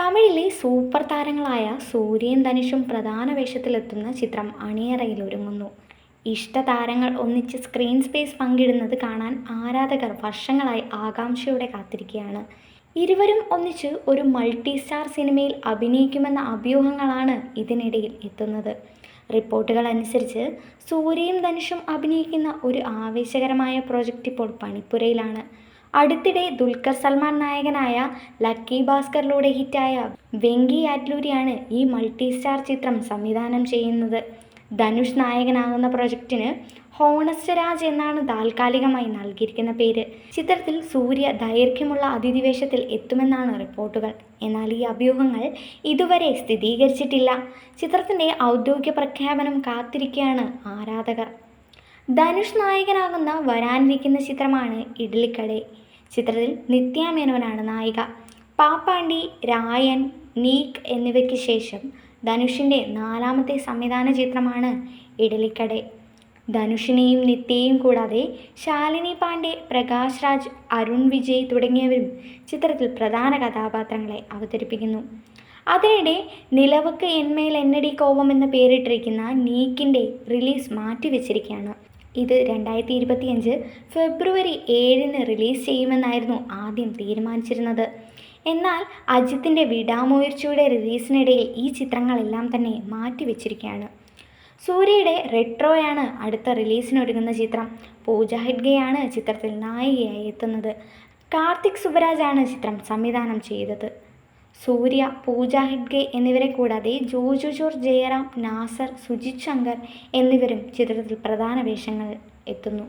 തമിഴിലെ സൂപ്പർ താരങ്ങളായ സൂര്യയും ധനുഷും പ്രധാന വേഷത്തിലെത്തുന്ന ചിത്രം അണിയറയിൽ ഒരുങ്ങുന്നു. ഇഷ്ടതാരങ്ങൾ ഒന്നിച്ച് സ്ക്രീൻ സ്പേസ് പങ്കിടുന്നത് കാണാൻ ആരാധകർ വർഷങ്ങളായി ആകാംക്ഷയോടെ കാത്തിരിക്കുകയാണ്. ഇരുവരും ഒന്നിച്ച് ഒരു മൾട്ടി സ്റ്റാർ സിനിമയിൽ അഭിനയിക്കുമെന്ന അഭ്യൂഹങ്ങളാണ് ഇതിനിടയിൽ എത്തുന്നത്. റിപ്പോർട്ടുകൾ അനുസരിച്ച് സൂര്യയും ധനുഷും അഭിനയിക്കുന്ന ഒരു ആവേശകരമായ പ്രോജക്റ്റ് ഇപ്പോൾ പണിപ്പുരയിലാണ്. അടുത്തിടെ ദുൽഖർ സൽമാൻ നായകനായ ലക്കി ഭാസ്കറിലൂടെ ഹിറ്റായ വെങ്കി ആറ്റ്ലൂരിയാണ് ഈ മൾട്ടി സ്റ്റാർ ചിത്രം സംവിധാനം ചെയ്യുന്നത്. ധനുഷ് നായകനാകുന്ന പ്രൊജക്റ്റിന് ഹോണസ്റ്റ് രാജ് എന്നാണ് താൽക്കാലികമായി നൽകിയിരിക്കുന്ന പേര്. ചിത്രത്തിൽ സൂര്യ ദൈർഘ്യമുള്ള അതിഥിവേഷത്തിൽ എത്തുമെന്നാണ് റിപ്പോർട്ടുകൾ. എന്നാൽ ഈ അഭ്യൂഹങ്ങൾ ഇതുവരെ സ്ഥിരീകരിച്ചിട്ടില്ല. ചിത്രത്തിന്റെ ഔദ്യോഗിക പ്രഖ്യാപനം കാത്തിരിക്കുകയാണ് ആരാധകർ. ധനുഷ് നായകനാകുന്ന വരാനിരിക്കുന്ന ചിത്രമാണ് ഇഡ്ലിക്കടേ. ചിത്രത്തിൽ നിത്യ മേനോനാണ് നായിക. പാപ്പാണ്ടി രായൻ നീക്ക് എന്നിവയ്ക്ക് ശേഷം ധനുഷിന്റെ നാലാമത്തെ സംവിധാന ചിത്രമാണ് ഇഡലിക്കടേ. ധനുഷിനെയും നിത്യയും കൂടാതെ ശാലിനി പാണ്ഡെ പ്രകാശ് രാജ് അരുൺ വിജയ് തുടങ്ങിയവരും ചിത്രത്തിൽ പ്രധാന കഥാപാത്രങ്ങളെ അവതരിപ്പിക്കുന്നു. അതിനിടെ നിലവക്ക് എന്മേൽ എന്നടി കോപം എന്ന് പേരിട്ടിരിക്കുന്ന നീക്കിന്റെ റിലീസ് മാറ്റിവെച്ചിരിക്കുകയാണ്. ഇത് രണ്ടായിരത്തി ഇരുപത്തിയഞ്ച് ഫെബ്രുവരി ഏഴിന് റിലീസ് ചെയ്യുമെന്നായിരുന്നു ആദ്യം തീരുമാനിച്ചിരുന്നത്. എന്നാൽ അജിത്തിന്റെ വിടാമുയർച്ചയുടെ റിലീസിനിടയിൽ ഈ ചിത്രങ്ങളെല്ലാം തന്നെ മാറ്റിവെച്ചിരിക്കുകയാണ്. സൂര്യയുടെ റെട്രോയാണ് അടുത്ത റിലീസിനൊരുങ്ങുന്ന ചിത്രം. പൂജ ഹെഡ്ഗയാണ് ചിത്രത്തിൽ നായികയായി എത്തുന്നത്. കാർത്തിക് സുബരാജാണ് ചിത്രം സംവിധാനം ചെയ്തത്. സൂര്യ പൂജ ഹെഡ്ഗെ എന്നിവരെ കൂടാതെ ജോജു ജോർ ജയറാം നാസർ സുജിത് ശങ്കർ എന്നിവരും ചിത്രത്തിൽ പ്രധാന വേഷങ്ങൾ എത്തുന്നു.